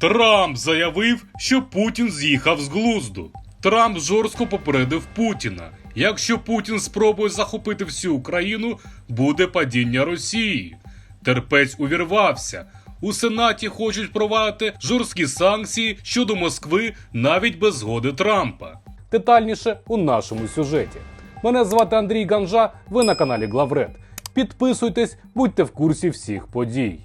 Трамп заявив, що Путін з'їхав з глузду. Трамп жорстко попередив Путіна. Якщо Путін спробує захопити всю Україну, буде падіння Росії. Терпець увірвався. У Сенаті хочуть впровадити жорсткі санкції щодо Москви навіть без згоди Трампа. Детальніше у нашому сюжеті. Мене звати Андрій Ганжа. Ви на каналі Главред. Підписуйтесь, будьте в курсі всіх подій.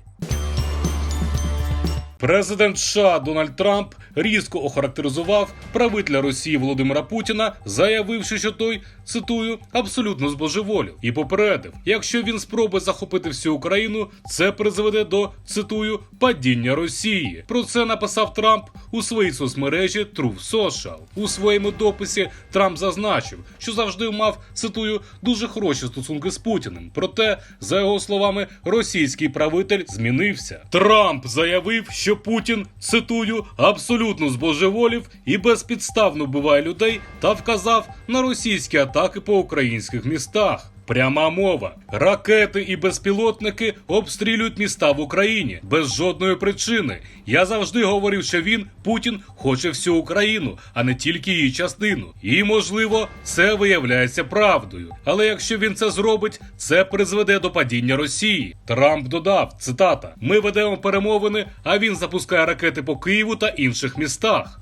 Президент США Дональд Трамп різко охарактеризував правителя Росії Володимира Путіна, заявивши, що той цитую абсолютно збожеволів і попередив, якщо він спробує захопити всю Україну, це призведе до цитую падіння Росії. Про це написав Трамп у своїй соцмережі Truth Social. У своєму дописі Трамп зазначив, що завжди мав цитую дуже хороші стосунки з Путіним. Проте, за його словами, російський правитель змінився. Трамп заявив, що Путін цитую абсолютно збожеволів і безпідставно вбиває людей та вказав на російські атаки по українських містах. Пряма мова. Ракети і безпілотники обстрілюють міста в Україні без жодної причини. Я завжди говорив, що він, Путін, хоче всю Україну, а не тільки її частину. І, можливо, це виявляється правдою. Але якщо він це зробить, це призведе до падіння Росії. Трамп додав цитата: Ми ведемо перемовини, а він запускає ракети по Києву та інших містах.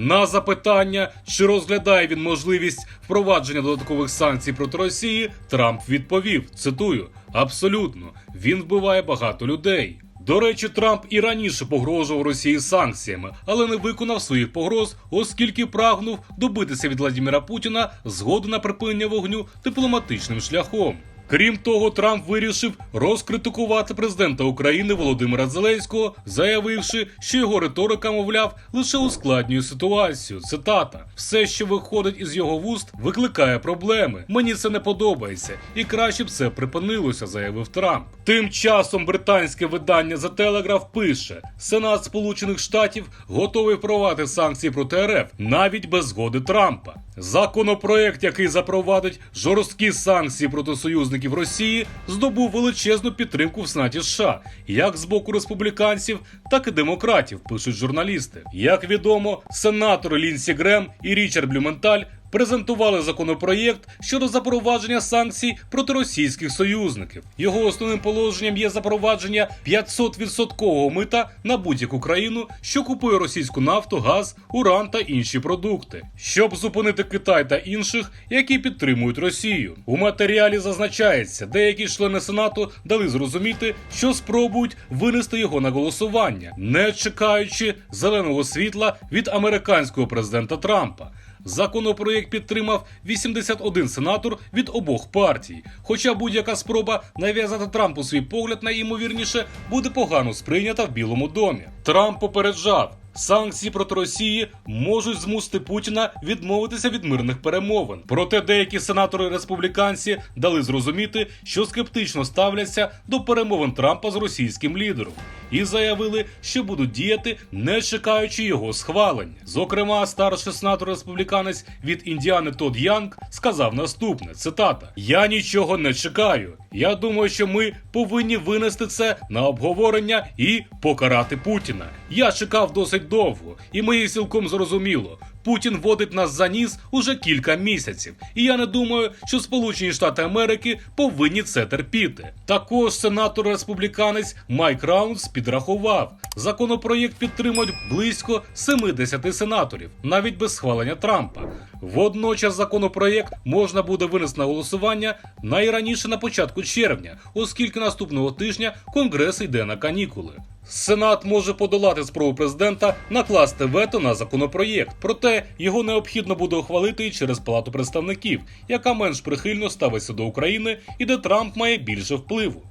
На запитання, чи розглядає він можливість впровадження додаткових санкцій проти Росії, Трамп відповів: цитую: абсолютно, він вбиває багато людей. До речі, Трамп і раніше погрожував Росії санкціями, але не виконав своїх погроз, оскільки прагнув добитися від Владіміра Путіна згоди на припинення вогню дипломатичним шляхом. Крім того, Трамп вирішив розкритикувати президента України Володимира Зеленського, заявивши, що його риторика, мовляв, лише ускладнює ситуацію. Цитата: все, що виходить із його вуст, викликає проблеми. Мені це не подобається, і краще б це припинилося, заявив Трамп. Тим часом британське видання The Telegraph пише: Сенат Сполучених Штатів готовий впровадити санкції проти РФ навіть без згоди Трампа. Законопроект, який запровадить жорсткі санкції проти союзників Росії, здобув величезну підтримку в Сенаті США, як з боку республіканців, так і демократів, пишуть журналісти. Як відомо, сенатори Лінсі Грем і Річард Блюменталь презентували законопроєкт щодо запровадження санкцій проти російських союзників. Його основним положенням є запровадження 500% мита на будь-яку країну, що купує російську нафту, газ, уран та інші продукти, щоб зупинити Китай та інших, які підтримують Росію. У матеріалі зазначається, деякі члени сенату дали зрозуміти, що спробують винести його на голосування, не чекаючи зеленого світла від американського президента Трампа. Законопроєкт підтримав 81 сенатор від обох партій. Хоча будь-яка спроба нав'язати Трампу свій погляд найімовірніше буде погано сприйнята в Білому домі. Трамп попереджав. Санкції проти Росії можуть змусити Путіна відмовитися від мирних перемовин. Проте деякі сенатори республіканці дали зрозуміти, що скептично ставляться до перемовин Трампа з російським лідером, і заявили, що будуть діяти, не чекаючи його схвалення. Зокрема, старший сенатор республіканець від Індіани Тодд Янг сказав наступне: цитата: Я нічого не чекаю. Я думаю, що ми повинні винести це на обговорення і покарати Путіна. Я чекав досить довго, і мені цілком зрозуміло. Путін водить нас за ніс уже кілька місяців, і я не думаю, що Сполучені Штати Америки повинні це терпіти. Також сенатор республіканець Майк Раунс підрахував, законопроєкт підтримують близько 70 сенаторів, навіть без схвалення Трампа. Водночас законопроєкт можна буде винести на голосування найраніше на початку червня, оскільки наступного тижня Конгрес йде на канікули. Сенат може подолати спробу президента накласти вето на законопроєкт, проте його необхідно буде ухвалити і через Палату представників, яка менш прихильно ставиться до України і де Трамп має більше впливу.